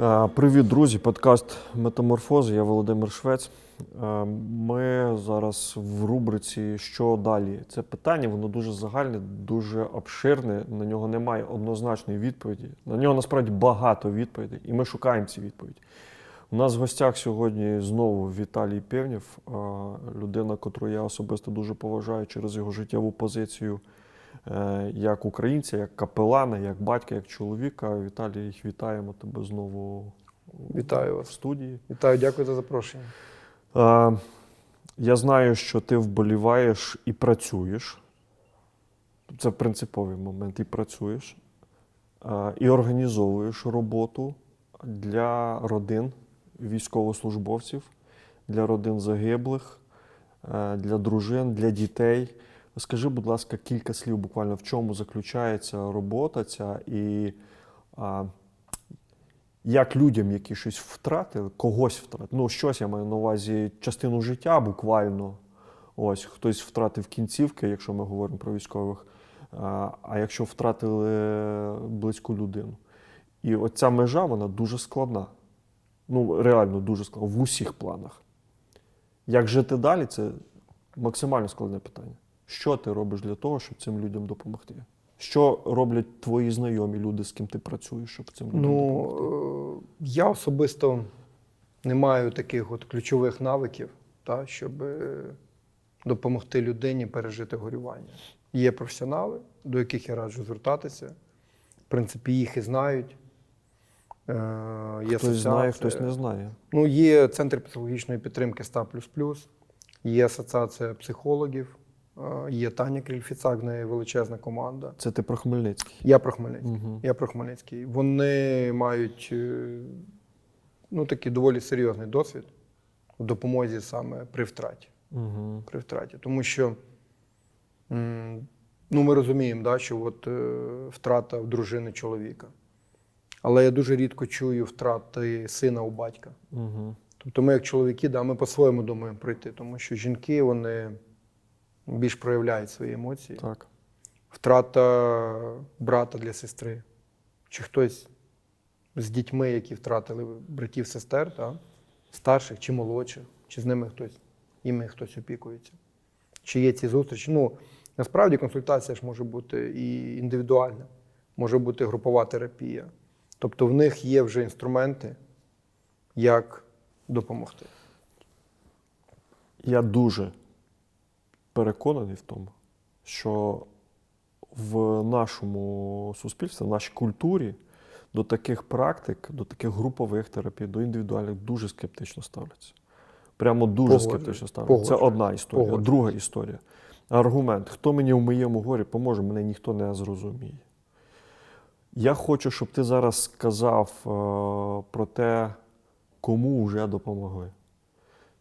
Е, Привіт, друзі! Подкаст Метаморфози. Я Володимир Швець. Е, Ми зараз в рубриці Що далі? Це питання, воно дуже загальне, дуже обширне. На нього немає однозначної відповіді. На нього насправді багато відповідей, і ми шукаємо ці відповіді. У нас в гостях сьогодні знову Віталій Певнєв, е, людина, котру я особисто дуже поважаю через його життєву позицію як українця, як капелана, як батька, як чоловіка. Віталій, вітаємо тебе знову Вітаю в студії. Вітаю, дякую за запрошення. Е, Я знаю, що ти вболіваєш і працюєш. Це принциповий момент. І працюєш, е, і організовуєш роботу для родин військовослужбовців, для родин загиблих, е, для дружин, для дітей. Скажи, будь ласка, кілька слів буквально в чому заключається робота ця і а, як людям, які щось втратили, когось втратили. Ну, щось я маю на увазі частину життя буквально. Ось хтось втратив кінцівки, якщо ми говоримо про військових. А а якщо втратили близьку людину. І оця межа вона дуже складна. Ну, реально дуже складна в усіх планах. Як жити далі, це максимально складне питання. Що ти робиш для того, щоб цим людям допомогти? Що роблять твої знайомі люди, з ким ти працюєш, щоб цим людям допомогти? Ну, е, я особисто не маю таких от ключових навиків, та, щоб е, допомогти людині пережити горювання. Є професіонали, до яких я раджу звертатися. В принципі, їх і знають. Е, Є Хтось знає, хтось не знає. Ну, є центр психологічної підтримки ста є асоціація психологів, є Таня Крільфіцак, в неї величезна команда. Це ти про Хмельницький. Я про Хмельницький. Угу. Я про Хмельницький. Вони мають е, ну, такий доволі серйозний досвід в допомозі саме при втраті. Угу. При втраті. Тому що ну, ми розуміємо, да, що от, е, втрата в дружини чоловіка. Але я дуже рідко чую втрати сина у батька. Угу. Тобто ми, як чоловіки, да, ми по-своєму думаємо пройти, тому що жінки вони більш проявляють свої емоції. Так. Втрата брата для сестри, чи хтось з дітьми, які втратили братів, сестер, та? старших чи молодших, чи з ними хтось, іми хтось опікується. Чи є ці зустрічі? Ну, насправді консультація ж може бути і індивідуальна, може бути групова терапія. Тобто в них є вже інструменти, як допомогти. Я дуже переконаний в тому, що в нашому суспільстві, в нашій культурі до таких практик, до таких групових терапій, до індивідуальних дуже скептично ставляться. Прямо дуже Погоджуюсь. скептично ставляться. Це одна історія. Погоджуюсь. Друга історія. Аргумент: хто мені в моєму горі поможе, мене ніхто не зрозуміє. Я хочу, щоб ти зараз сказав е, про те, кому вже допомогли.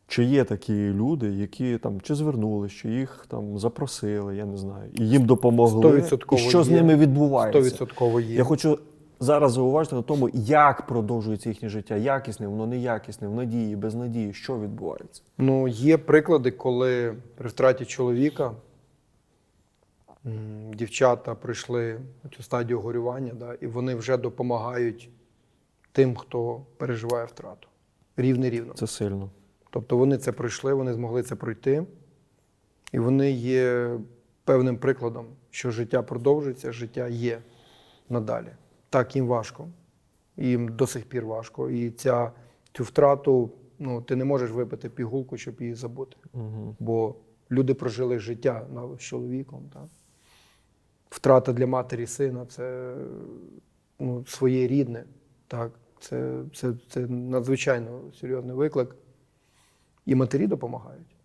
Чи є такі люди, які там чи звернулись, чи їх там запросили, я не знаю, і їм допомогли. І 100% що з ними відбувається? 100% є. Я хочу зараз зауважити на тому, як продовжується їхнє життя, якісне, воно неякісне, в надії, без надії, що відбувається. Ну, є приклади, коли при втраті чоловіка дівчата пройшли цю стадію горювання, да, і вони вже допомагають тим, хто переживає втрату. Рівне рівно. Це сильно. Тобто вони це пройшли, вони змогли це пройти, і вони є певним прикладом, що життя продовжується, життя є надалі. Так, їм важко, їм до сих пір важко. І ця, цю втрату ну, ти не можеш випити пігулку, щоб її забути. Угу. Бо люди прожили життя з чоловіком. Так? Втрата для матері сина це ну, своє рідне. Так? Це, це, це надзвичайно серйозний виклик. І матері допомагають,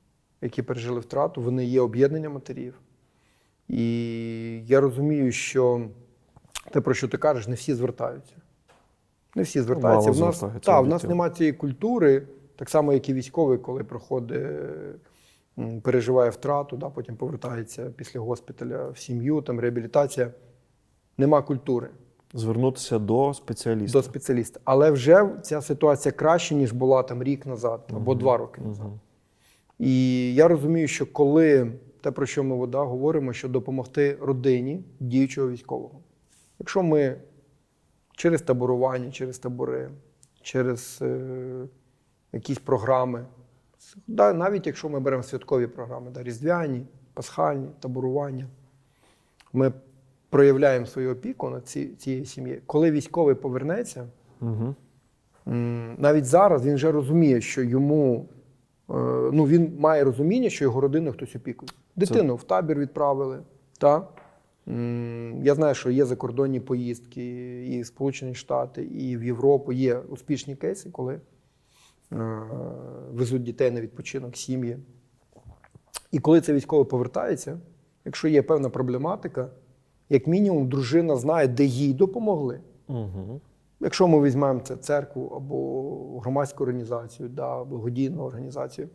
які пережили втрату. Вони є об'єднання матерів. І я розумію, що те, про що ти кажеш, не всі звертаються. Не всі звертаються. Мало в нас, та, в нас немає цієї культури, так само, як і військовий, коли проходить, переживає втрату, да, потім повертається після госпіталя в сім'ю, там реабілітація. Нема культури Звернутися до спеціаліста. до спеціаліста. Але вже ця ситуація краще, ніж була там рік назад або два роки назад. Мгм. І я розумію, що коли те, про що ми вода говоримо, що допомогти родині діючого військового. Якщо ми через таборування, через табори через е, якісь програми. Да, навіть якщо ми беремо святкові програми, да, різдвяні, пасхальні, таборування, ми проявляємо свою опіку над ці, цією сім'єю. Коли військовий повернеться, Угу. Навіть зараз він вже розуміє, що йому е, ну він має розуміння, що його родиною хтось опікує. Дитину в табір відправили. Та? Я знаю, що є закордонні поїздки і в Сполучені Штати, і в Європу. Є успішні кейси, коли е, везуть дітей на відпочинок, сім'ї. І коли це військовий повертається, якщо є певна проблематика, як мінімум дружина знає, де їй допомогли. Угу. Якщо ми візьмемо це церкву або громадську організацію, да, благодійну організацію,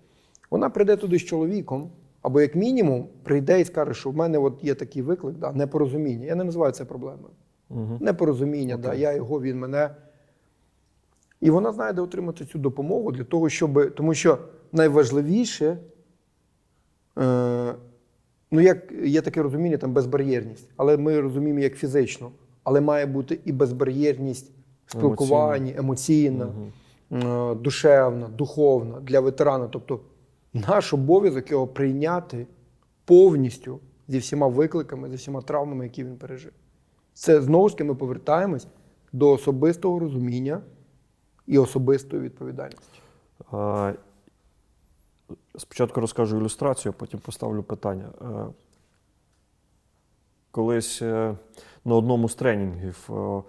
вона прийде туди з чоловіком, або як мінімум прийде і скаже, що в мене от є такий виклик, да, непорозуміння. Я не називаю це проблемою. Угу. Непорозуміння, да, я його, він мене. І вона знає, де отримати цю допомогу для того, щоб. Тому що найважливіше, е, ну як є таке розуміння, там безбар'єрність, але ми розуміємо як фізично, але має бути і безбар'єрність в спілкуванні, емоційна, е, душевна, духовна для ветерана. Тобто наш обов'язок його прийняти повністю зі всіма викликами, зі всіма травмами, які він пережив. Це знову ж таки ми повертаємось до особистого розуміння і особистої відповідальності. А, спочатку розкажу ілюстрацію, а потім поставлю питання. Е, Колись е, на одному з тренінгів е,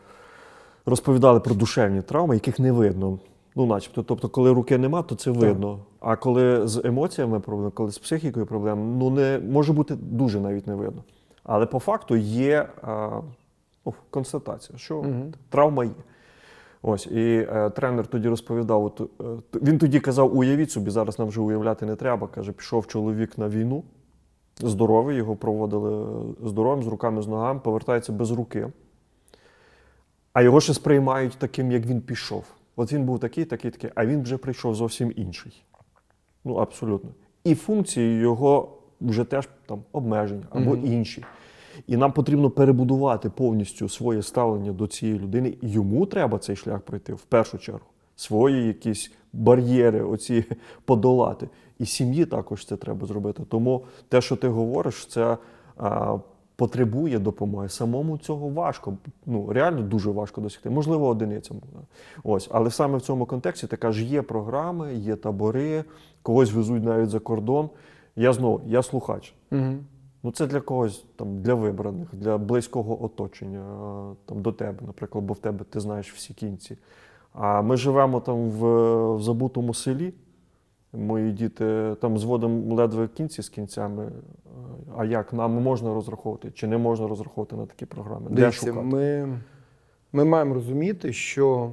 розповідали про душевні травми, яких не видно. Ну, начебто, тобто, коли руки нема, то це видно. А коли з емоціями проблеми, коли з психікою проблеми, ну не може бути дуже навіть не видно. Але по факту є е, ну, констатація, що Мгм. травма є. Ось, і е, тренер тоді розповідав: от, е, він тоді казав: уявіть собі, зараз нам вже уявляти не треба. Каже, пішов чоловік на війну, здоровий, його проводили е, здоровим, з руками, з ногами, повертається без руки. А його ще сприймають таким, як він пішов. От він був такий, такий, такий, а він вже прийшов зовсім інший. Ну, абсолютно. І функції його вже теж там обмежені або Мгм. інші. І нам потрібно перебудувати повністю своє ставлення до цієї людини. Йому треба цей шлях пройти в першу чергу. Свої якісь бар'єри, оці подолати. І сім'ї також це треба зробити. Тому те, що ти говориш, це а, потребує допомоги. Самому цього важко. Ну реально дуже важко досягти. Можливо, одиницям. Ось, але саме в цьому контексті ти кажеш, є програми, є табори, когось везуть навіть за кордон. Я знову, я слухач. Угу. Ну, це для когось там для вибраних, для близького оточення, там до тебе, наприклад, бо в тебе ти знаєш всі кінці. А ми живемо там в, в забутому селі. Мої діти там зводимо ледве кінці з кінцями. А як нам можна розраховувати? Чи не можна розраховувати на такі програми? Де Дивіться, шукати? ми, ми маємо розуміти, що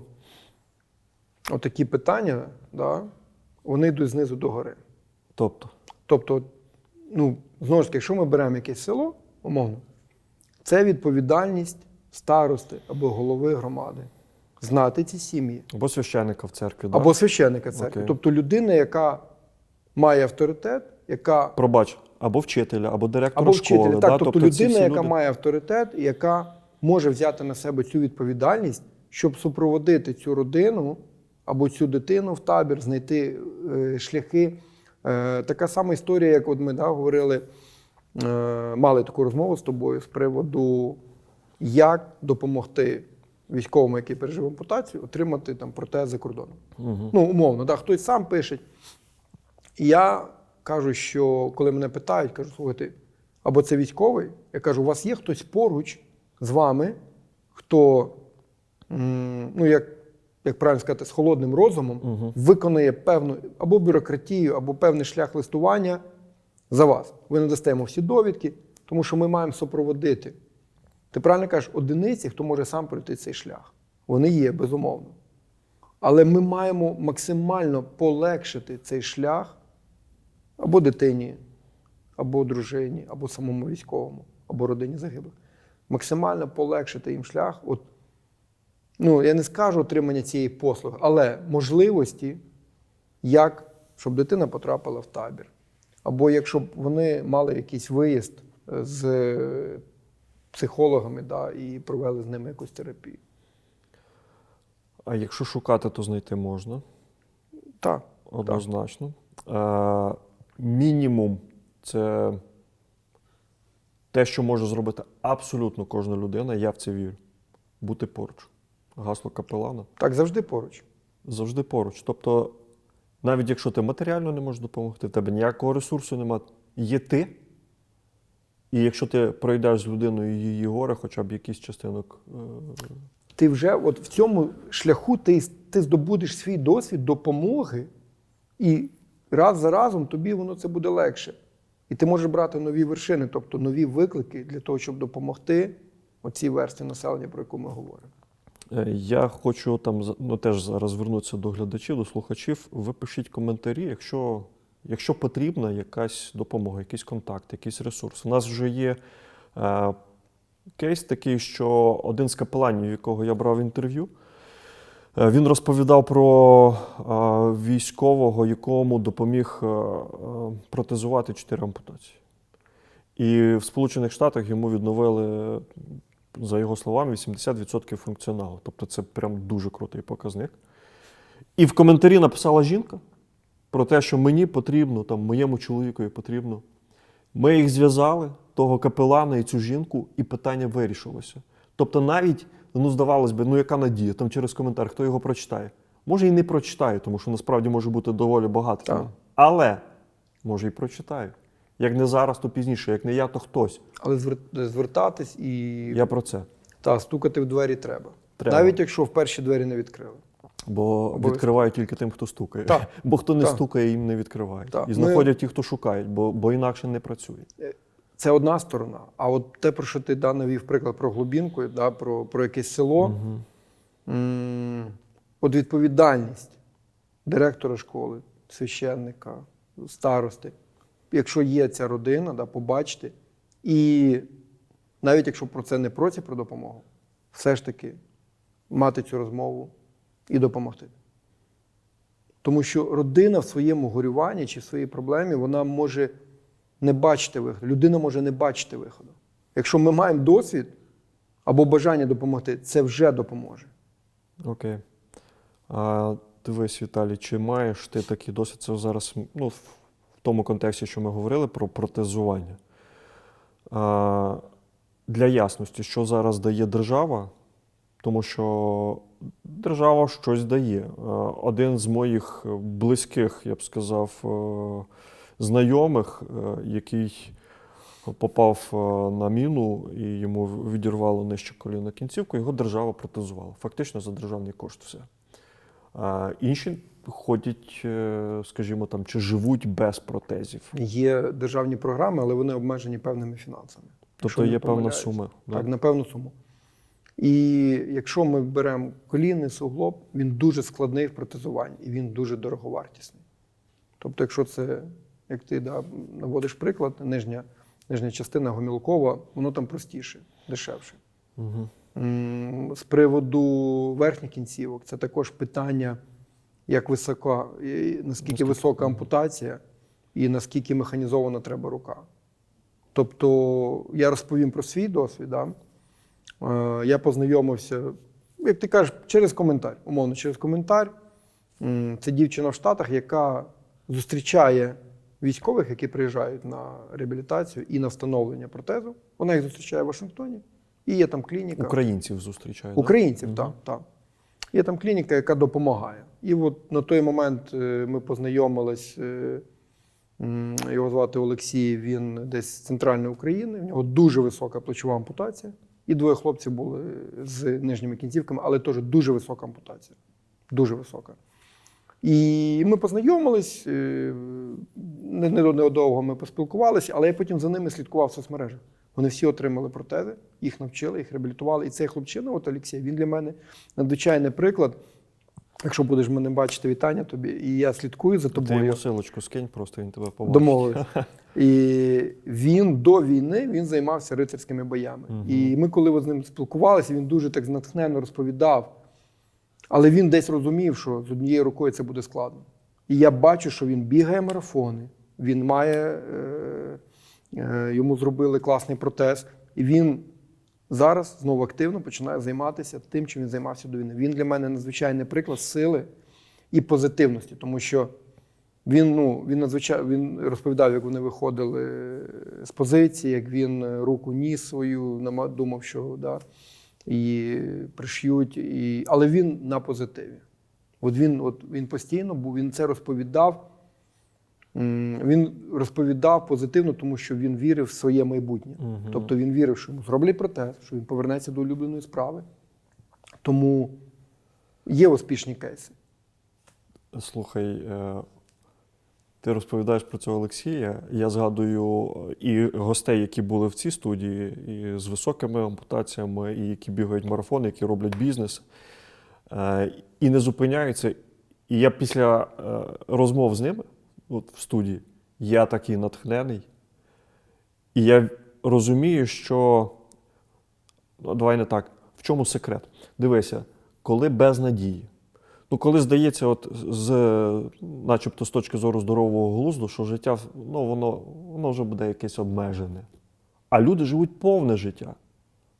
отакі питання, да, вони йдуть знизу до гори. Тобто, Тобто, ну, знову ж таки, якщо ми беремо якесь село, умовно, це відповідальність старости або голови громади. Знати ці сім'ї. або священника в церкві, да? Або священника церкви. Окей. Тобто людина, яка має авторитет, яка пробач, або вчителя, або директора або школи. вчителя. да? Так, тобто, ці людина, яка люди- має авторитет, яка може взяти на себе цю відповідальність, щоб супроводити цю родину або цю дитину в табір, знайти е, шляхи. Е, така сама історія, як от ми да, говорили, е, мали таку розмову з тобою з приводу, як допомогти військовому, який пережив ампутацію, отримати там протез за кордоном. Мгм. Ну, умовно, да, хтось сам пише. І я кажу, що коли мене питають, кажу, слухайте, або це військовий, я кажу, у вас є хтось поруч з вами, хто, ну, як, як правильно сказати, з холодним розумом Мгм. виконає певну або бюрократію, або певний шлях листування за вас. Ви надасте йому всі довідки, тому що ми маємо супроводити. Ти правильно кажеш, одиниці, хто може сам пройти цей шлях. Вони є, безумовно. Але ми маємо максимально полегшити цей шлях або дитині, або дружині, або самому військовому, або родині загиблих. Максимально полегшити їм шлях. От, ну, я не скажу отримання цієї послуги, але можливості, як щоб дитина потрапила в табір. Або якщо б вони мали якийсь виїзд е, з е, психологами да, і провели з ними якусь терапію. А якщо шукати, то знайти можна. Так. Однозначно. Е, мінімум це те, що може зробити абсолютно кожна людина, я в це вірю. Бути поруч. Гасло капелана Так, завжди поруч. завжди поруч. Тобто, навіть якщо ти матеріально не можеш допомогти, в тебе ніякого ресурсу немає, є ти. І якщо ти пройдеш з людиною її горе, хоча б якийсь частинок. е, Ти вже от в цьому шляху ти, ти здобудеш свій досвід допомоги, і раз за разом тобі воно це буде легше. І ти можеш брати нові вершини, тобто нові виклики для того, щоб допомогти оцій верстві населення, про яку ми говоримо. Е, Я хочу там ну, теж зараз звернутися до глядачів, до слухачів. Ви пишіть коментарі, якщо, якщо потрібна якась допомога, якийсь контакт, якийсь ресурс. У нас вже є е, кейс такий, що один з капеланів, якого я брав інтерв'ю, е, він розповідав про е, військового, якому допоміг е, е, протезувати чотири ампутації. І в Сполучених Штатах йому відновили за його словами, 80% функціоналу. Тобто це прям дуже крутий показник. І в коментарі написала жінка про те, що мені потрібно, там, моєму чоловікові потрібно. Ми їх зв'язали, того капелана і цю жінку, і питання вирішилося. Тобто, навіть, ну, здавалось би, ну яка надія, там через коментар, хто його прочитає. Може, і не прочитає, тому що насправді може бути доволі багато. Так. Але може і прочитаю. Як не зараз, то пізніше, як не я, то хтось. Але звер- звертатись і Я про це. та, стукати в двері треба. Треба. Навіть якщо в перші двері не відкрили. Бо відкривають тільки тим, хто стукає. Так. Бо хто не Так. стукає, їм не відкривають. Так. І знаходять ті, хто шукають, бо, бо інакше не працює. Це одна сторона. А от те, про що ти да, навів приклад про глубінку, да, про, про якесь село, м, от відповідальність директора школи, священника, старости, якщо є ця родина, да, побачити. І навіть якщо про це не просять про допомогу, все ж таки мати цю розмову і допомогти. Тому що родина в своєму горюванні чи в своїй проблемі вона може не бачити виходу. Людина може не бачити виходу. Якщо ми маємо досвід або бажання допомогти, це вже допоможе. Окей. А дивись, Віталій, чи маєш ти такий досвід? Це зараз ну, тому контексті, що ми говорили про протезування. Для ясності, що зараз дає держава, тому що держава щось дає. Один з моїх близьких, я б сказав, е, знайомих, е, який попав е, на міну і йому відірвало нижче коліна кінцівку, його держава протезувала. Фактично за державний кошт все. Інші ходять, е, скажімо там, чи живуть без протезів. Є державні програми, але вони обмежені певними фінансами. Тобто є певна сума. да? Так, на певну суму. І якщо ми беремо колінний суглоб, він дуже складний в протезуванні і він дуже дороговартісний. Тобто, якщо це, як ти да, наводиш приклад, нижня, нижня частина гомілкова, воно там простіше, дешевше. Мгм. З приводу верхніх кінцівок, це також питання, як висока, наскільки висока ампутація і наскільки механізована треба рука. Тобто, я розповім про свій досвід. Да? Е, Я познайомився, як ти кажеш, через коментар, умовно, через коментар. Це дівчина в Штатах, яка зустрічає військових, які приїжджають на реабілітацію і на встановлення протезу. Вона їх зустрічає в Вашингтоні. І є там клініка. Українців зустрічають. да? Українців, так. так. Є там клініка, яка допомагає. І от на той момент е, ми познайомились. е, Його звати Олексій, він десь з центральної України. В нього дуже висока плечова ампутація. І двоє хлопців були з нижніми кінцівками, але теж дуже висока ампутація. Дуже висока. І ми познайомились, е, не- не- недовго ми поспілкувалися, але я потім за ними слідкував в соцмережах. Вони всі отримали протези, їх навчили, їх реабілітували. І цей хлопчина, от Олексій, він для мене надзвичайний приклад. Якщо будеш мене бачити, вітання тобі, і я слідкую за Ти тобою. йому силочку скинь, просто він тебе побачить. Домовились. І він до війни він займався рицарськими боями. Мгм. І ми, коли з ним спілкувалися, він дуже так натхненно розповідав. Але він десь розумів, що з однією рукою це буде складно. І я бачу, що він бігає марафони, він має, е, йому зробили класний протез, і він зараз знову активно починає займатися тим, чим він займався до війни. Він для мене надзвичайний приклад сили і позитивності, тому що він, ну, він надзвичайно він розповідав, як вони виходили з позиції, як він руку ніс свою, думав, що да, і приш'ють. І... Але він на позитиві. От він, от він постійно був, він це розповідав. Він розповідав позитивно, тому що він вірив в своє майбутнє. Мгм. Тобто він вірив, що йому зроблять протез, що він повернеться до улюбленої справи. Тому є успішні кейси. Слухай, е, ти розповідаєш про цього Олексія. Я згадую е, і гостей, які були в цій студії, і з високими ампутаціями, і які бігають марафони, які роблять бізнес, е, і не зупиняються. І я після розмов з ними от в студії, я такий натхнений. І я розумію, що ну, давай не так. В чому секрет? Дивися, коли без надії. Ну, коли здається, от з, начебто з точки зору здорового глузду, що життя ну, воно, воно вже буде якесь обмежене. А люди живуть повне життя.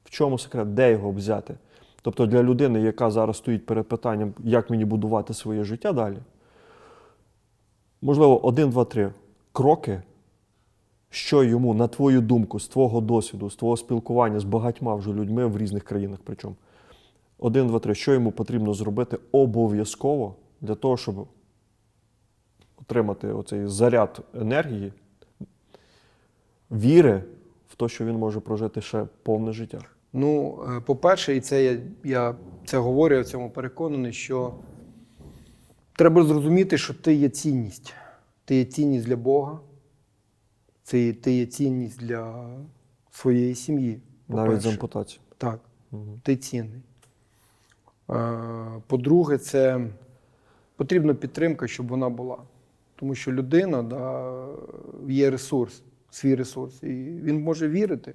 В чому секрет? Де його взяти? Тобто для людини, яка зараз стоїть перед питанням, як мені будувати своє життя далі, можливо, один, два, три кроки, що йому, на твою думку, з твого досвіду, з твого спілкування з багатьма вже людьми в різних країнах, причому. Один, два, три. Що йому потрібно зробити обов'язково для того, щоб отримати оцей заряд енергії, віри в те, що він може прожити ще повне життя. Ну, е, по-перше, і це я, я це говорю, я в цьому переконаний, що треба зрозуміти, що ти є цінність. Ти є цінність для Бога, це, ти є цінність для своєї сім'ї. Навіть з ампутацією. Так, Угу. ти цінний. Е, По-друге, це потрібна підтримка, щоб вона була. Тому що людина да, є ресурс, свій ресурс, і він може вірити.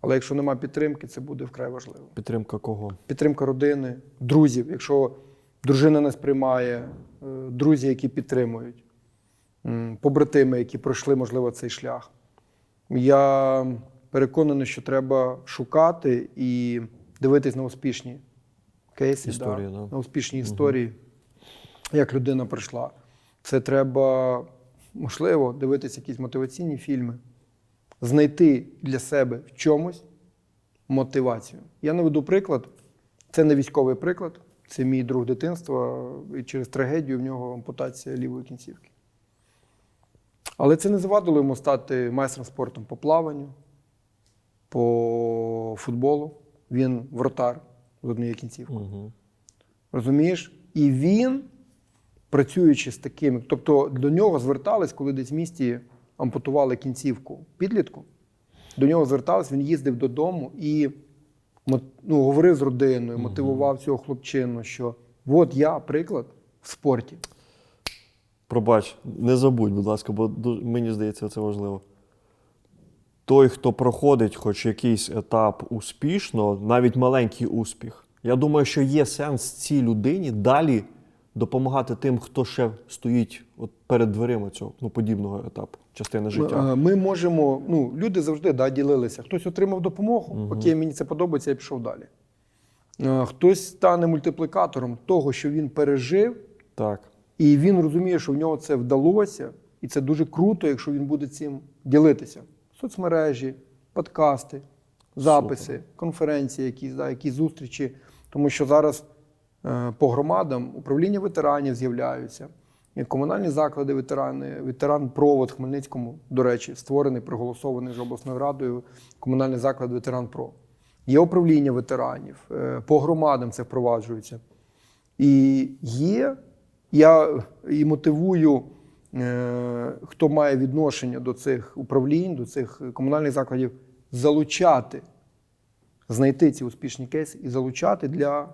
Але якщо нема підтримки, це буде вкрай важливо. Підтримка кого? Підтримка родини, друзів. Якщо дружина не сприймає, е, друзі, які підтримують, побратими, які пройшли, можливо, цей шлях. Я переконаний, що треба шукати і дивитись на успішні кейси, Історії, да, да. на успішні історії, як людина пройшла. Це треба, можливо, дивитися якісь мотиваційні фільми, знайти для себе в чомусь мотивацію. Я наведу приклад. Це не військовий приклад, це мій друг дитинства, і через трагедію в нього ампутація лівої кінцівки. Але це не завадило йому стати майстром спорту по плаванню, по футболу. Він вратар з однієї кінцівки. Угу. Розумієш? І він, працюючи з такими, тобто до нього звертались, коли десь в місті ампутували кінцівку підлітку. До нього звертались, він їздив додому і ну, говорив з родиною, мотивував цього хлопчину, що от я приклад в спорті. Пробач, не забудь, будь ласка, бо мені здається, це важливо. Той, хто проходить хоч якийсь етап успішно, навіть маленький успіх, я думаю, що є сенс цій людині далі допомагати тим, хто ще стоїть от перед дверима цього ну, подібного етапу, частини життя. Е, Ми можемо, ну, люди завжди да, ділилися. Хтось отримав допомогу, окей, мені це подобається, я пішов далі. Е, Хтось стане мультиплікатором того, що він пережив, Так. і він розуміє, що в нього це вдалося, і це дуже круто, якщо він буде цим ділитися. Соцмережі, подкасти, записи, конференції, якісь, да, якісь зустрічі. Тому що зараз е, по громадам управління ветеранів з'являються. І комунальні заклади ветерани, ветеран провод Хмельницькому, до речі, створений, проголосований вже обласною радою. Комунальний заклад ветеран Про. Є управління ветеранів, е, по громадам це впроваджується. І є, я і мотивую, е, хто має відношення до цих управлінь, до цих комунальних закладів, залучати, знайти ці успішні кейси і залучати для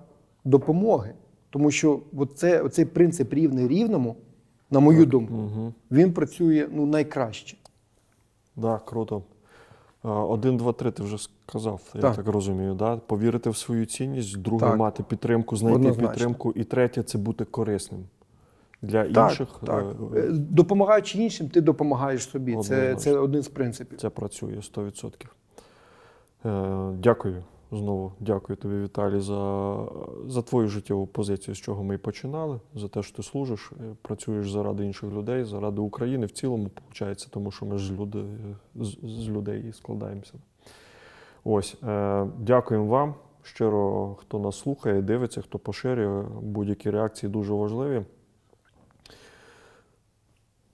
допомоги. Тому що оце, оцей принцип рівний рівному, на мою думку, Угу. він працює ну, найкраще. Да, круто. Один, два, три, ти вже сказав, я Так. так розумію. Да? Повірити в свою цінність, друге Так. мати підтримку, знайти Однозначно. підтримку, і третє це бути корисним для Так, інших. так. Е, Е, Допомагаючи іншим, ти допомагаєш собі. Це, Однозначно. це один з принципів. Це працює 100%. Е, Дякую знову. Дякую тобі, Віталій, за, за твою життєву позицію, з чого ми і починали, за те, що ти служиш, е, працюєш заради інших людей, заради України в цілому, виходить, тому що ми ж люди, з, з людей і складаємося. Ось, е, дякуємо вам. Щиро, хто нас слухає, дивиться, хто поширює, будь-які реакції дуже важливі.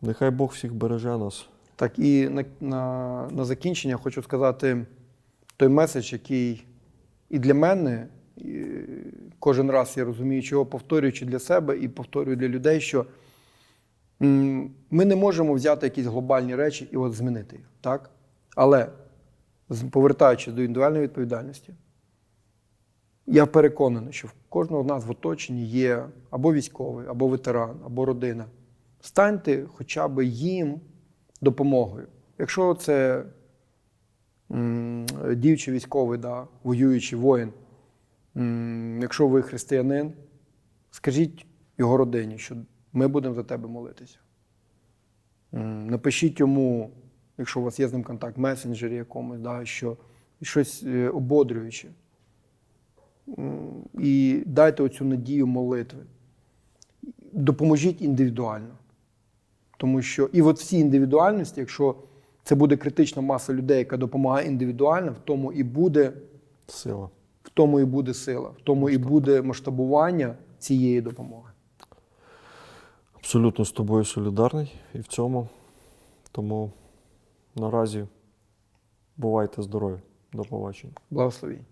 Нехай Бог всіх береже нас. Так, і на, на, на закінчення хочу сказати той меседж, який і для мене, кожен раз я розумію, чого повторюючи для себе і повторюю для людей, що ми не можемо взяти якісь глобальні речі і от змінити їх. Так? Але повертаючись до індивідуальної відповідальності, я переконаний, що в кожного з нас в оточенні є або військовий, або ветеран, або родина. Станьте хоча б їм допомогою. Якщо це діючий військовий, да, воюючий воїн, якщо ви християнин, скажіть його родині, що ми будемо за тебе молитися. Напишіть йому, якщо у вас є з ним контакт, месенджері якомусь, да, що щось е, ободрююче. І дайте оцю надію молитви. Допоможіть індивідуально. Тому що і от всі індивідуальності, якщо це буде критична маса людей, яка допомагає індивідуально, в тому і буде, Сила. в тому і буде сила, в тому і буде масштабування цієї допомоги. Абсолютно з тобою солідарний і в цьому. Тому наразі бувайте здорові. До побачення. Благословінь.